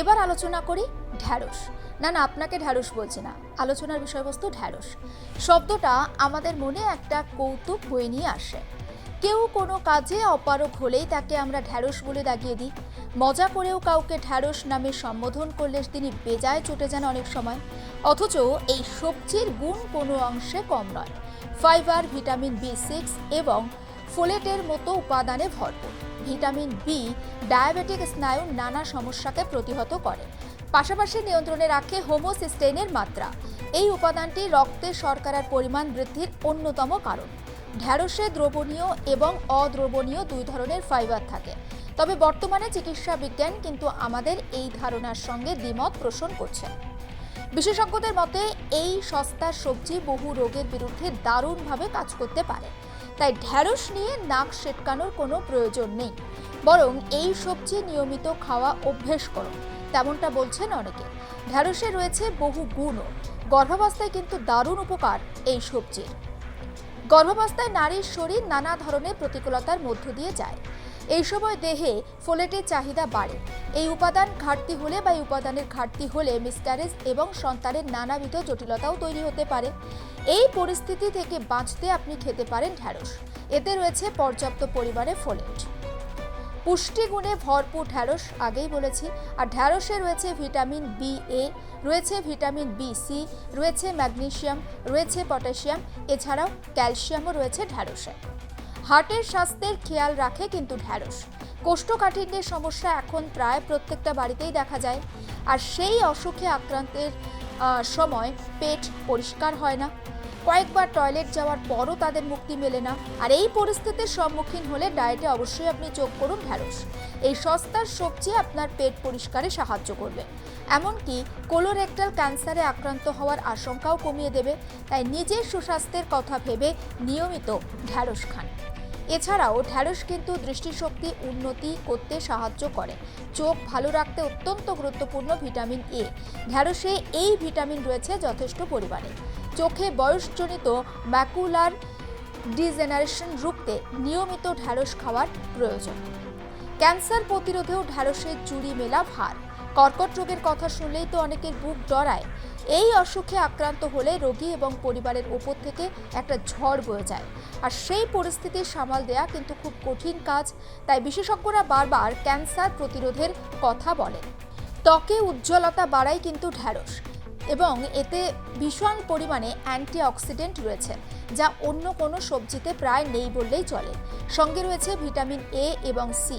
এবার আলোচনা করি ঢ্যাঁড়স। না না, আপনাকে ঢ্যাঁড়স বলছি না। আলোচনার বিষয়বস্তু ঢ্যাঁড়স। শব্দটা আমাদের মনে একটা কৌতুক বয়ে নিয়ে আসে। কেউ কোনো কাজে অপারক হলেই তাকে আমরা ঢ্যাঁড়স বলে দাগিয়ে দিই। মজা করেও কাউকে ঢ্যাঁড়স নামে সম্বোধন করলে তিনি বেজায় চটে যান অনেক সময়। অথচ এই সবজির গুণ কোনো অংশে কম নয়। ফাইবার, ভিটামিন বি সিক্স এবং ফোলেটের মতো উপাদানে ভরপুর। ভিটামিন বি ডায়াবেটিক স্নায়ুর নানা সমস্যাকে প্রতিহত করে। পাশাপাশি নিয়ন্ত্রণে রাখে হোমোসিস্টেনের মাত্রা। এই উপাদানটি রক্তে শর্করার পরিমাণ বৃদ্ধির অন্যতম কারণ। ঢ্যাঁড়সে দ্রবণীয় এবং অদ্রবণীয় দুই ধরনের ফাইবার থাকে। তবে বর্তমানে চিকিৎসা বিজ্ঞান কিন্তু আমাদের এই ধারণার সঙ্গে দ্বিমত পোষণ করছে। বিশেষজ্ঞদের মতে, এই সস্তার সবজি বহু রোগের বিরুদ্ধে দারুণভাবে কাজ করতে পারে। তাই ঢ্যাঁড়স নিয়ে নাক সেটকানোর কোনো প্রয়োজন নেই। বরং এই সবজি নিয়মিত খাওয়া অভ্যেস করো, তেমনটা বলছেন অনেকে। ঢ্যাঁড়সে রয়েছে বহু গুণও। গর্ভাবস্থায় কিন্তু দারুণ উপকার এই সবজির। গর্ভাবস্থায় নারীর শরীর নানা ধরনের প্রতিকূলতার মধ্য দিয়ে যায়। এই সময় দেহে ফোলেটের চাহিদা বাড়ে। এই উপাদান ঘাটতি হলে বা এই উপাদানের ঘাটতি হলে মিসক্যারেজ এবং সন্তানের নানাবিধ জটিলতাও তৈরি হতে পারে। এই পরিস্থিতি থেকে বাঁচতে আপনি খেতে পারেন ঢ্যাঁড়স। এতে রয়েছে পর্যাপ্ত পরিমাণে ফোলেট। পুষ্টিগুণে ভরপুর ঢ্যাঁড়স, আগেই বলেছি। আর ঢ্যাঁড়সে রয়েছে ভিটামিন বি এ রয়েছে ভিটামিন বি সি রয়েছে ম্যাগনেশিয়াম, রয়েছে পটাশিয়াম। এছাড়াও ক্যালসিয়ামও রয়েছে ঢ্যাঁড়সে। হার্টের স্বাস্থ্যের খেয়াল রাখে কিন্তু ঢ্যাঁড়স। কোষ্ঠকাঠিন্যের সমস্যা এখন প্রায় প্রত্যেকটা বাড়িতেই দেখা যায়। আর সেই অসুখে আক্রান্তের সময় পেট পরিষ্কার হয় না। কয়েকবার টয়লেট যাওয়ার পরও তাদের মুক্তি মেলে না। আর এই পরিস্থিতির সম্মুখীন হলে ডায়েটে অবশ্যই আপনি যোগ করুন ঢ্যাঁড়স। এই সস্তার সবজি আপনার পেট পরিষ্কারে সাহায্য করবে। এমনকি কোলোরেক্টাল ক্যান্সারে আক্রান্ত হওয়ার আশঙ্কাও কমিয়ে দেবে। তাই নিজের সুস্বাস্থ্যের কথা ভেবে নিয়মিত ঢ্যাঁড়স খান। এছাড়াও ঢ্যাঁড়স কিন্তু দৃষ্টিশক্তি উন্নতি করতে সাহায্য করে। চোখ ভালো রাখতে অত্যন্ত গুরুত্বপূর্ণ ভিটামিন এ। ঢ্যাঁড়সে এই ভিটামিন রয়েছে যথেষ্ট পরিমাণে। চোখে বয়সজনিত ম্যাকুলার ডিজেনারেশন রুখতে নিয়মিত ঢ্যাঁড়স খাওয়ার প্রয়োজন। ক্যান্সার প্রতিরোধেও ঢ্যাঁড়সের জুড়ি মেলা ভার। কর্কট রোগের কথা শুনলেই তো অনেকের বুক ডরায়। এই অসুখে আক্রান্ত হলে রোগী এবং পরিবারের ওপর থেকে একটা ঝড় বয়ে যায়। আর সেই পরিস্থিতি সামাল দেয়া কিন্তু খুব কঠিন কাজ। তাই বিশেষজ্ঞরা বারবার ক্যান্সার প্রতিরোধের কথা বলেন। ত্বকে উজ্জ্বলতা বাড়ায় কিন্তু ঢ্যাঁড়স। এবং এতে ভীষণ পরিমাণে অ্যান্টিঅক্সিডেন্ট রয়েছে, যা অন্য কোনো সবজিতে প্রায় নেই বললেই চলে। সঙ্গে রয়েছে ভিটামিন এ এবং সি,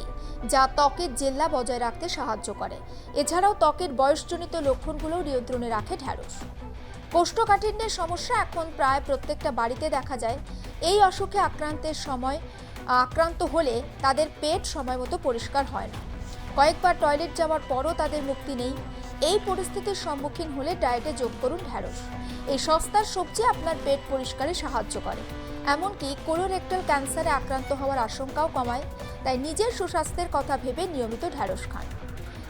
যা ত্বকের জেল্লা বজায় রাখতে সাহায্য করে। এছাড়াও ত্বকের বয়সজনিত লক্ষণগুলো নিয়ন্ত্রণে রাখে ঢ্যাঁড়স। কোষ্ঠকাঠিন্যের সমস্যা এখন প্রায় প্রত্যেকটা বাড়িতে দেখা যায়। এই অসুখে আক্রান্তের সময়, আক্রান্ত হলে তাদের পেট সময় মতো পরিষ্কার হয় না। কয়েকবার টয়লেট যাওয়ার পরও তাদের মুক্তি নেই। এই পরিস্থিতির সম্মুখীন হলে ডায়েটে যোগ করুন ঢ্যাঁড়স। এই সস্তার সবজি আপনার পেট পরিষ্কারে সাহায্য করে। এমনকি কোলোরেক্টাল ক্যান্সারে আক্রান্ত হওয়ার আশঙ্কাও কমায়, তাই নিজের সুস্বাস্থ্যের কথা ভেবে নিয়মিত ঢ্যাঁড়স খান।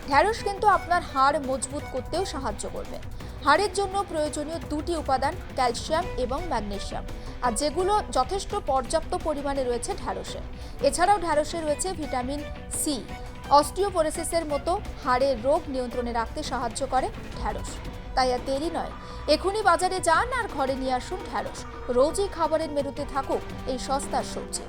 ঢ্যাঁড়স কিন্তু আপনার হাড় মজবুত করতেও সাহায্য করবে। হাড়ের জন্য প্রয়োজনীয় দুটি উপাদান, ক্যালসিয়াম এবং ম্যাগনেসিয়াম। আর যেগুলো যথেষ্ট পর্যাপ্ত পরিমাণে রয়েছে ঢ্যাঁড়সে। এছাড়াও ঢ্যাঁড়সে রয়েছে ভিটামিন সি। অস্টিওপোরোসিসের মতো হাড়ের রোগ নিয়ন্ত্রণে রাখতে সাহায্য করে ঢ্যাঁড়স। তাই আর দেরি নয়, এখনই বাজারে যান আর ঘরে নিয়ে আসুন ঢ্যাঁড়স। রোজই খাবারের মেরুতে থাকুক এই সস্তার সবজি।